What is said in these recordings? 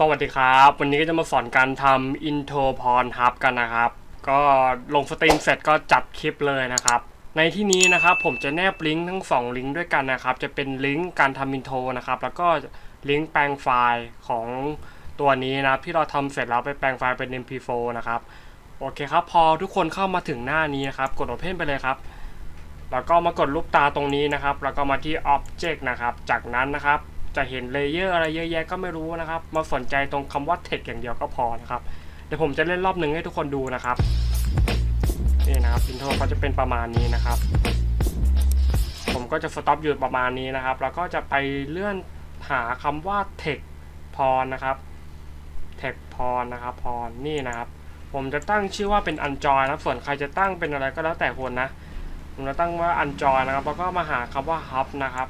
สวัสดีครับ วันนี้ก็จะมาสอนการทำอินโทรพรฮับกันนะครับ ก็ลงสตรีมเสร็จก็จัดคลิปเลยนะครับ ในที่นี้นะครับผมจะแนบลิงก์ทั้ง 2 ลิงก์ด้วยกันนะครับ จะเป็นลิงก์การทำอินโทรนะครับ แล้วก็ลิงก์แปลงไฟล์ของตัวนี้นะที่เราทำเสร็จแล้วไปแปลงไฟล์เป็น mp4 นะครับโอเคครับ พอทุกคนเข้ามาถึงหน้านี้นะครับ กด Open ไปเลยครับ แล้วก็มากดรูปตาตรงนี้นะครับ แล้วก็มาที่ Object นะครับ จากนั้นนะครับ จะเห็นเลเยอร์อะไรเยอะแยะก็ไม่รู้นะครับ มาสนใจตรงคำว่า text อย่างเดียวก็พอนะครับ เดี๋ยวผมจะเล่นรอบหนึ่งให้ทุกคนดูนะครับ นี่นะครับอินโทรเขาจะเป็นประมาณนี้นะครับ ผมก็จะสต็อปอยู่ประมาณนี้นะครับ แล้วก็จะไปเลื่อนหาคำว่า text พรนะครับ text พรนะครับพรนี่นะครับผมจะตั้งชื่อว่าเป็น unjoin นะส่วนใครจะตั้งเป็นอะไรก็แล้วแต่คนนะ ผมจะตั้งว่า unjoin นะครับ แล้วก็มาหาคำว่า hub นะครับ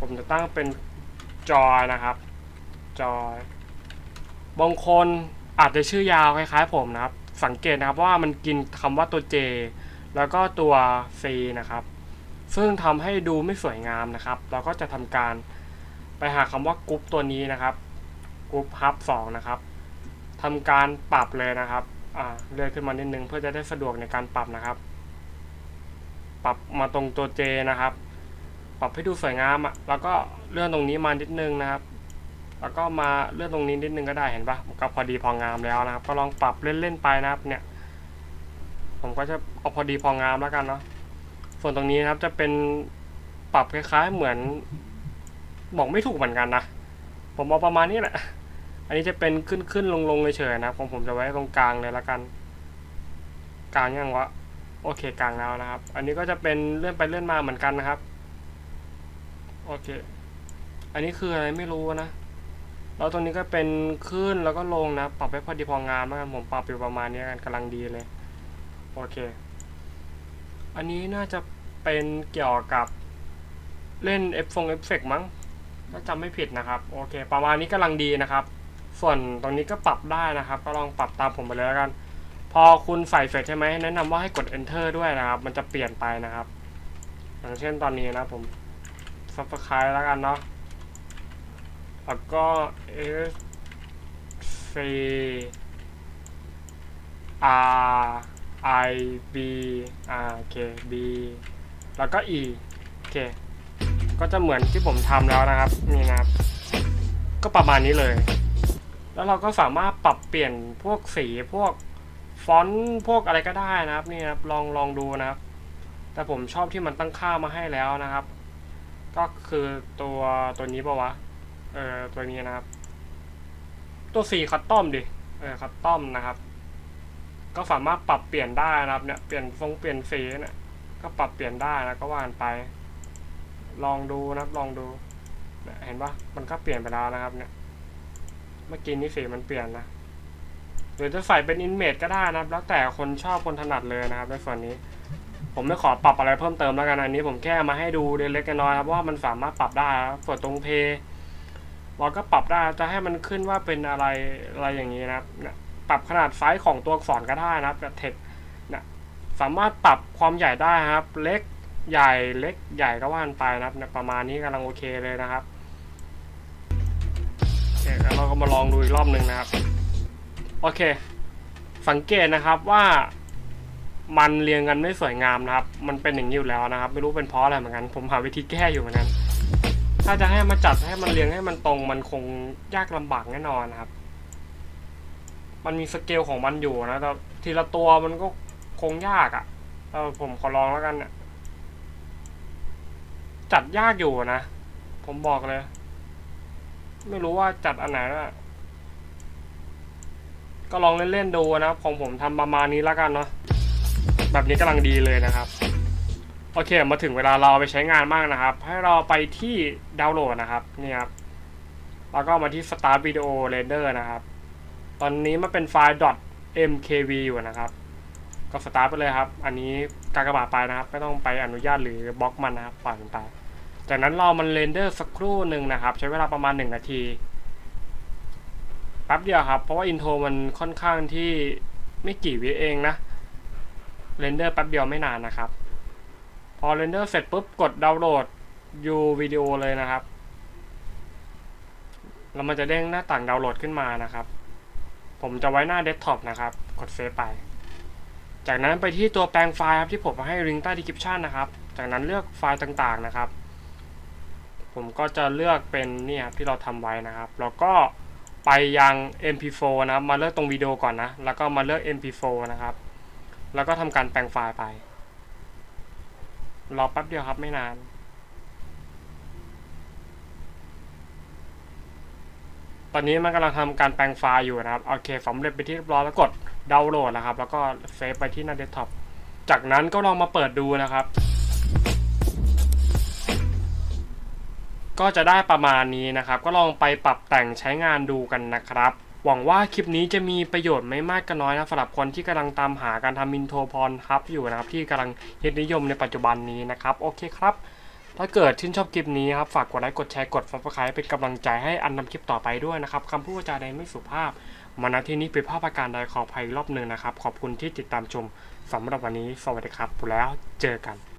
ผมจะตั้งเป็น joy นะครับ joy บางคนอาจจะชื่อยาวคล้ายๆผมนะครับ สังเกตนะครับว่ามันกินคำว่าตัว J แล้วก็ตัว C นะครับ ซึ่งทำให้ดูไม่สวยงามนะครับ เราก็จะทำการไปหาคำว่ากรุ๊ปตัวนี้นะครับกรุ๊ปฮับ2นะครับทำการปรับเลยนะครับอ่าเลื่อนขึ้นมานิดนึงเพื่อจะได้สะดวกในการปรับนะครับ ปรับมาตรงตัว J นะครับ ปรับให้ดูสวยงามอะแล้วก็เลื่อนตรงนี้มานิดนึงนะครับ แล้วก็มาเลื่อนตรงนี้นิดนึงก็ได้เห็นปะมันก็พอดีพองามแล้วนะครับ ก็ลองปรับเล่นๆไปนะครับเนี่ย ผมก็จะเอาพอดีพองามแล้วกันเนาะส่วนตรงนี้นะครับจะเป็นปรับคล้ายๆเหมือนบอกไม่ถูกเหมือนกันนะผมเอาประมาณนี้แหละ อันนี้จะเป็นขึ้นขึ้นลงลงเฉยๆนะครับผมจะไว้ตรงกลางเลยแล้วกัน กลางยังวะโอเคกลางแล้วนะครับ อันนี้ก็จะเป็นเลื่อนไปเลื่อนมาเหมือนกันนะครับ โอเค อันนี้คืออะไรไม่รู้นะ แล้วตรงนี้ก็เป็นขึ้นแล้วก็ลงนะ ปรับให้พอดีพองามแล้วกันผมปรับอยู่ประมาณนี้กันกำลังดีเลย โอเค อันนี้น่าจะเป็นเกี่ยวกับเล่นเอฟฟงเอฟเฟกมั้งถ้าจำไม่ผิดนะครับ โอเค ประมาณนี้กำลังดีนะครับ ส่วนตรงนี้ก็ปรับได้นะครับ ก็ลองปรับตามผมไปเลยแล้วกัน พอคุณใส่เสร็จใช่ไหมแนะนำว่าให้กด enter ด้วยนะครับ มันจะเปลี่ยนไปนะครับอย่างเช่นตอนนี้นะผม subscribe แล้วกันเนาะ แล้วก็ S C R I B อ่าโอเค B แล้วก็ E โอเค ก็จะเหมือนที่ผมทำแล้วนะครับ นี่นะครับ ก็ประมาณนี้เลย แล้วเราก็สามารถปรับเปลี่ยนพวกสีพวกฟอนต์พวกอะไรก็ได้นะครับ นี่นะครับ ลองลองดูนะครับ แต่ผมชอบที่มันตั้งค่ามาให้แล้วนะครับ ก็คือตัวตัวนี้ปะวะ เออตัวนี้นะครับ ตัวสีคัตตอมดิ เออคัตตอมนะครับ ก็สามารถปรับเปลี่ยนได้นะครับเนี่ย เปลี่ยนทรงเปลี่ยนสีเนี่ย ก็ปรับเปลี่ยนได้นะก็ว่านไป ลองดูนะครับ ลองดูเนี่ยเห็นปะมันก็เปลี่ยนไปแล้วนะครับเนี่ย เมื่อกี้นี้สีมันเปลี่ยนนะ หรือจะใส่เป็นอินเมจก็ได้นะครับ แล้วแต่คนชอบคนถนัดเลยนะครับในส่วนนี้ ผมไม่ขอปรับอะไรเพิ่มเติมแล้วกันอันนี้ ผมแค่มาให้ดูเล็กๆน้อยๆครับว่ามันสามารถปรับได้ส่วนตรงเพย์เราก็ปรับได้จะให้มันขึ้นว่าเป็นอะไรอะไรอย่างนี้นะครับปรับขนาดไซส์ของตัวอักษรก็ได้นะครับเทคนี่ยสามารถปรับความใหญ่ได้ครับ เล็กใหญ่เล็กใหญ่ก็ว่านไปนะครับประมาณนี้กำลังโอเคเลยนะครับเคแล้วเราก็มาลองดูอีกรอบหนึ่งนะครับ โอเค สังเกตนะครับว่า มันเรียงกันไม่สวยงามนะครับ มันเป็นอย่างนี้อยู่แล้วนะครับ ไม่รู้เป็นเพราะอะไรเหมือนกัน ผมหาวิธีแก้อยู่เหมือนกัน ถ้าจะให้มาจัดให้มันเรียงให้มันตรงมันคงยากลำบากแน่นอนนะครับ มันมีสเกลของมันอยู่นะแต่ทีละตัวมันก็คงยากอะ่ะเออผมขอลองแล้วกันเนี่ยจัดยากอยู่นะ ผมบอกเลย ไม่รู้ว่าจัดอันไหนนะก็ลองเล่นๆดูนะครับของผมทำประมาณนี้แล้วกันเนาะ แบบนี้กำลังดีเลยนะครับ โอเคมาถึงเวลาเราไปใช้งานมากนะครับ ให้เราไปที่ดาวน์โหลดนะครับนี่ครับแล้วก็มาที่ Start Video Render นะครับ ตอนนี้มันเป็นไฟล์ .mkv อยู่นะครับ ก็สตาร์ไปเลยครับ อันนี้กากบาทไปนะครับ ไม่ต้องไปอนุญาตหรือบล็อกมันนะครับปล่อยมันไป จากนั้นเรามันเรนเดอร์สักครู่หนึ่งนะครับ ใช้เวลาประมาณ 1 นาที แป๊บเดียวครับ เพราะว่าอินโทรมันค่อนข้างที่ไม่กี่วิเองนะ เรนเดอร์แป๊บเดียวไม่นานนะครับ พอเรนเดอร์เสร็จปุ๊บกดดาวน์โหลดยูวิดีโอเลยนะครับแล้วมันจะเด้งหน้าต่างดาวน์โหลดขึ้นมานะครับ ผมจะไว้หน้าเดสก์ท็อปนะครับ กดเซฟไป จากนั้นไปที่ตัวแปลงไฟล์ครับที่ผมให้ลิงก์ใต้ description นะครับ จากนั้นเลือกไฟล์ต่างๆนะครับ ผมก็จะเลือกเป็นเนี่ยที่เราทำไว้นะครับ แล้วก็ไปยัง mp4 นะครับ มาเลือกตรงวิดีโอก่อนนะ แล้วก็มาเลือก mp4 นะครับ แล้วก็ทำการแปลงไฟล์ไป รอแป๊บเดียวครับไม่นานตอนนี้มันกำลังทำการแปลงไฟล์อยู่นะครับโอเคสำเร็จไปที่เรียบร้อยแล้วกดดาวน์โหลดนะครับ แล้วก็เซฟไปที่หน้าเดสก์ท็อปจากนั้นก็ลองมาเปิดดูนะครับ ก็จะได้ประมาณนี้นะครับ ก็ลองไปปรับแต่งใช้งานดูกันนะครับ หวังว่าคลิปนี้จะมีประโยชน์ไม่มากก็น้อยนะสำหรับคนที่กำลังตามหาการทำอินโทรพรฮับอยู่นะครับที่กำลังฮิตนิยมในปัจจุบันนี้นะครับโอเคครับ ถ้าเกิดชื่นชอบคลิปนี้ครับฝากกดไลค์กดแชร์กด subscribe เป็นกำลังใจให้อันนำคลิปต่อไปด้วยนะครับคำพูดจาใดไม่สุภาพมาณที่นี้เป็นภาพอาการใดขอภัยรอบหนึ่งนะครับ ขอบคุณที่ติดตามชมสำหรับวันนี้ สวัสดีครับแล้วเจอกัน